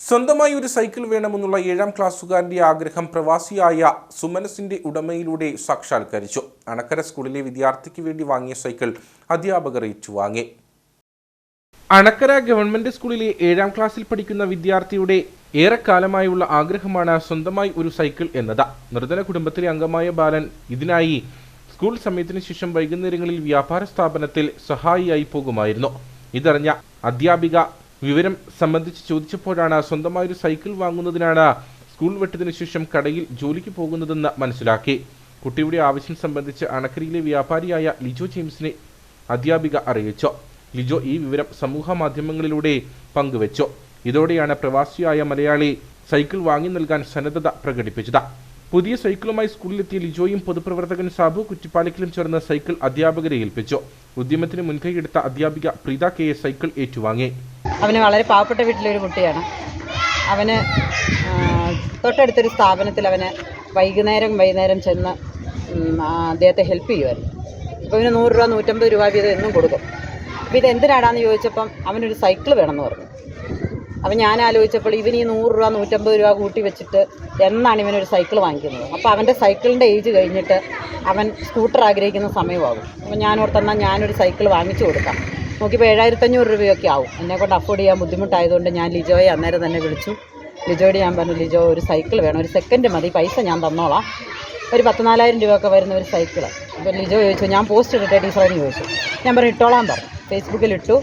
സ്വന്തമായി ഒരു സൈക്കിൾ വേണമെന്നുള്ള ഏഴാം ക്ലാസ്സുകാരന്റെ ആഗ്രഹം പ്രവാസിയായ സുമനസിന്റെ ഉടമയിലൂടെ സാക്ഷാത്കരിച്ചു. അണക്കര സ്കൂളിലെ വിദ്യാർത്ഥിക്ക് വേണ്ടി വാങ്ങിയ സൈക്കിൾ അധ്യാപകർ ഏറ്റുവാങ്ങി. അണക്കര ഗവൺമെന്റ് സ്കൂളിലെ ഏഴാം ക്ലാസ്സിൽ പഠിക്കുന്ന വിദ്യാർത്ഥിയുടെ ഏറെക്കാലമായുള്ള ആഗ്രഹമാണ് സ്വന്തമായി ഒരു സൈക്കിൾ എന്നത്. നിർധന കുടുംബത്തിലെ അംഗമായ ബാലൻ ഇതിനായി സ്കൂൾ സമയത്തിന് ശേഷം വൈകുന്നേരങ്ങളിൽ വ്യാപാര സ്ഥാപനത്തിൽ സഹായിയായി പോകുമായിരുന്നു. ഇതറിഞ്ഞ അധ്യാപിക വിവരം സംബന്ധിച്ച് ചോദിച്ചപ്പോഴാണ് സ്വന്തമായൊരു സൈക്കിൾ വാങ്ങുന്നതിനാണ് സ്കൂൾ വിട്ടതിനു ശേഷം കടയിൽ ജോലിക്ക് പോകുന്നതെന്ന് മനസ്സിലാക്കി. കുട്ടിയുടെ ആവശ്യം സംബന്ധിച്ച് അണക്കരയിലെ വ്യാപാരിയായ ലിജോ ജെയിംസിനെ അധ്യാപിക അറിയിച്ചു. ലിജോ ഈ വിവരം സമൂഹ മാധ്യമങ്ങളിലൂടെ പങ്കുവച്ചു. ഇതോടെയാണ് പ്രവാസിയായ മലയാളി സൈക്കിൾ വാങ്ങി നൽകാൻ സന്നദ്ധത പ്രകടിപ്പിച്ചത്. പുതിയ സൈക്കിളുമായി സ്കൂളിലെത്തിയ ലിജോയും പൊതുപ്രവർത്തകൻ സാബു കുറ്റിപ്പാലിക്കലും ചേർന്ന് സൈക്കിൾ അധ്യാപകരെ ഏൽപ്പിച്ചു. ഉദ്യമത്തിന് മുൻകൈയെടുത്ത അധ്യാപിക പ്രീത കെ സൈക്കിൾ ഏറ്റുവാങ്ങി. അവന് വളരെ പാവപ്പെട്ട വീട്ടിലൊരു കുട്ടിയാണ്. അവന് തൊട്ടടുത്തൊരു സ്ഥാപനത്തിൽ അവന് വൈകുന്നേരം വൈകുന്നേരം ചെന്ന് അദ്ദേഹത്തെ ഹെൽപ്പ് ചെയ്യുമായിരുന്നു അപ്പോൾ ഇവന് നൂറ് രൂപ നൂറ്റമ്പത് രൂപ വീതം എന്നും കൊടുക്കും. അപ്പോൾ ഇത് എന്തിനാടാന്ന് ചോദിച്ചപ്പം അവനൊരു സൈക്കിൾ വേണമെന്ന് പറഞ്ഞു. അപ്പം ഞാൻ ആലോചിച്ചപ്പോൾ ഇവൻ ഈ നൂറ് രൂപ നൂറ്റമ്പത് രൂപ കൂട്ടി വെച്ചിട്ട് എന്നാണ് ഇവനൊരു സൈക്കിൾ വാങ്ങിക്കുന്നത്? അപ്പോൾ അവന്റെ സൈക്കിളിന്റെ ഏജ് കഴിഞ്ഞിട്ട് അവൻ സ്കൂട്ടർ ആഗ്രഹിക്കുന്ന സമയമാകും. അപ്പോൾ ഞാൻ ഓർത്തെന്നാൽ ഞാനൊരു സൈക്കിൾ വാങ്ങിച്ചു കൊടുക്കാം. നോക്കിയപ്പോൾ ഏഴായിരത്തഞ്ഞൂറ് രൂപയൊക്കെ ആവും. എന്നെ കൊണ്ട് അഫോർഡ് ചെയ്യാൻ ബുദ്ധിമുട്ടായതുകൊണ്ട് ഞാൻ ലിജോയെ അന്നേരം തന്നെ വിളിച്ചു. ലിജോയോട് ഞാൻ പറഞ്ഞു ലിജോ ഒരു സൈക്കിൾ വേണം. ഒരു സെക്കൻഡ് മതി. പൈസ ഞാൻ തന്നോളാം. ഒരു പത്ത് നാലായിരം രൂപയൊക്കെ വരുന്ന ഒരു സൈക്കിൾ അപ്പോൾ ലിജോ ചോദിച്ചു ഞാൻ പോസ്റ്റ് ഇടട്ടെ ടീച്ചറെന്ന് ചോദിച്ചു. ഞാൻ പറഞ്ഞു ഇട്ടോളാൻ പറഞ്ഞു. ഫേസ്ബുക്കിൽ ഇട്ടു.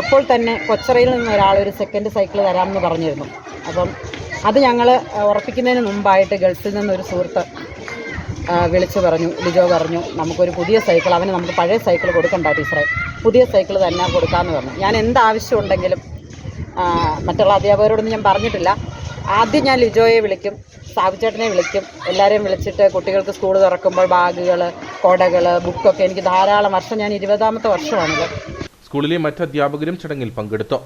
അപ്പോൾ തന്നെ കൊച്ചറയിൽ നിന്ന് ഒരാൾ ഒരു സെക്കൻഡ് സൈക്കിൾ തരാമെന്ന് പറഞ്ഞിരുന്നു. അപ്പം അത് ഞങ്ങൾ ഉറപ്പിക്കുന്നതിന് മുമ്പായിട്ട് ഗൾഫിൽ നിന്നൊരു സുഹൃത്ത് വിളിച്ചു പറഞ്ഞു. ലിജോ പറഞ്ഞു നമുക്കൊരു പുതിയ സൈക്കിൾ അവന് നമുക്ക് പഴയ സൈക്കിൾ കൊടുക്കണ്ട ടീച്ചറെ. പുതിയ സൈക്കിൾ തന്നെ കൊടുക്കാമെന്ന് പറഞ്ഞു. ഞാൻ എന്താവശ്യമുണ്ടെങ്കിലും മറ്റുള്ള അധ്യാപകരോടൊന്നും ഞാൻ പറഞ്ഞിട്ടില്ല. ആദ്യം ഞാൻ ലിജോയെ വിളിക്കും സാബുചേട്ടനെ വിളിക്കും എല്ലാവരെയും വിളിച്ചിട്ട് കുട്ടികൾക്ക് സ്കൂൾ തുറക്കുമ്പോൾ ബാഗുകൾ കൊടകൾ ബുക്കൊക്കെ എനിക്ക് ധാരാളം വർഷം ഞാൻ ഇരുപതാമത്തെ വർഷമാണിത്. സ്കൂളിലെ മറ്റ് അധ്യാപകരും ചടങ്ങിൽ പങ്കെടുത്തു.